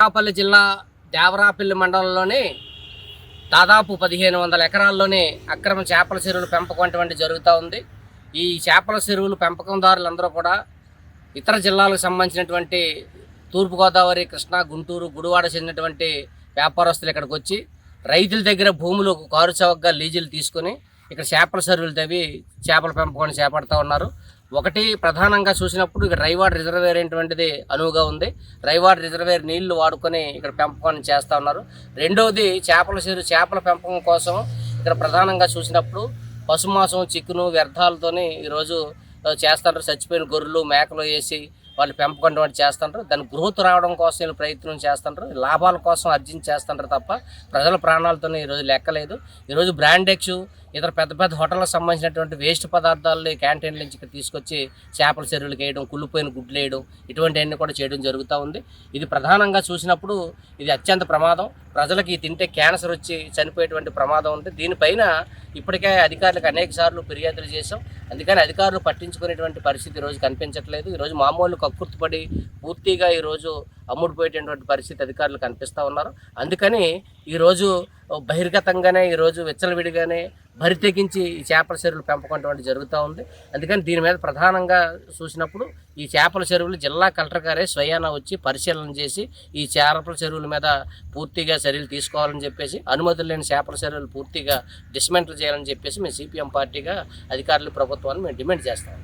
అనకాపల్లి జిల్లా దేవరాపల్లి మండలంలోని దాదాపు పదిహేను వందల ఎకరాల్లోనే అక్రమ చేపల చెరువులు పెంపకం అటువంటి జరుగుతూ ఉంది. ఈ చేపల చెరువులు పెంపకందారులందరూ కూడా ఇతర జిల్లాలకు సంబంధించినటువంటి తూర్పుగోదావరి కృష్ణా గుంటూరు గుడివాడ చెందినటువంటి వ్యాపారస్తులు ఇక్కడికి వచ్చి రైతుల దగ్గర భూములు కారు చౌకగా లీజులు తీసుకొని ఇక్కడ చేపల చెరువులు తవ్వి చేపల పెంపకాన్ని చేపడతా ఉన్నారు. ఒకటి ప్రధానంగా చూసినప్పుడు ఇక్కడ రైవాడ్ రిజర్వేర్ అనేటువంటిది అనువుగా ఉంది. రైవాడ్ రిజర్వేర్ నీళ్ళు వాడుకొని ఇక్కడ పెంపకాన్ని చేస్తూ ఉన్నారు. రెండవది చేపల చేరు చేపల పెంపకం కోసం ఇక్కడ ప్రధానంగా చూసినప్పుడు పశుమాసం చిక్కును వ్యర్థాలతోని ఈరోజు ఆ, చేస్తుంటారు చచ్చిపోయిన గొర్రెలు మేకలు వేసి వాళ్ళు పెంపకం వంటి చేస్తుంటారు దాని గ్రోత్ రావడం కోసం వీళ్ళు ప్రయత్నం చేస్తుంటారు లాభాల కోసం అర్జించి చేస్తుంటారు తప్ప ప్రజల ప్రాణాలతో ఈరోజు లెక్కలేదు. ఈరోజు బ్రాండెక్స్ ఇతర పెద్ద పెద్ద హోటళ్ళకు సంబంధించినటువంటి వేస్ట్ పదార్థాలని క్యాంటీన్ల నుంచి ఇక్కడ తీసుకొచ్చి చేపల చెరువులకు వేయడం కుళ్ళిపోయిన గుడ్లు వేయడం ఇటువంటివన్నీ కూడా చేయడం జరుగుతూ ఉంది. ఇది ప్రధానంగా చూసినప్పుడు ఇది అత్యంత ప్రమాదం. ప్రజలకి తింటే క్యాన్సర్ వచ్చి చనిపోయేటువంటి ప్రమాదం ఉంది. దీనిపైన ఇప్పటికే అధికారులకు అనేక సార్లు ఫిర్యాదులు చేశాం. అందుకని అధికారులు పట్టించుకునేటువంటి పరిస్థితి ఈరోజు కనిపించట్లేదు. ఈరోజు మామూలు కక్కుర్తిపడి పూర్తిగా ఈరోజు అమ్ముడుపోయేటటువంటి పరిస్థితి అధికారులు కనిపిస్తూ ఉన్నారు. అందుకని ఈరోజు బహిర్గతంగానే ఈరోజు విచ్చలవిడిగానే బరి తెగించి ఈ చేపల చెరువులు పెంపకం అటువంటి జరుగుతూ ఉంది. అందుకని దీని మీద ప్రధానంగా చూసినప్పుడు ఈ చేపల చెరువులు జిల్లా కలెక్టర్ గారే స్వయాన వచ్చి పరిశీలన చేసి ఈ చేపల చెరువుల మీద పూర్తిగా చర్యలు తీసుకోవాలని చెప్పేసి అనుమతులు లేని చేపల చెరువులు పూర్తిగా డిస్మెంటల్ చేయాలని చెప్పేసి మేము సిపిఎం పార్టీగా అధికారులు ప్రభుత్వాన్ని మేము డిమాండ్ చేస్తాం.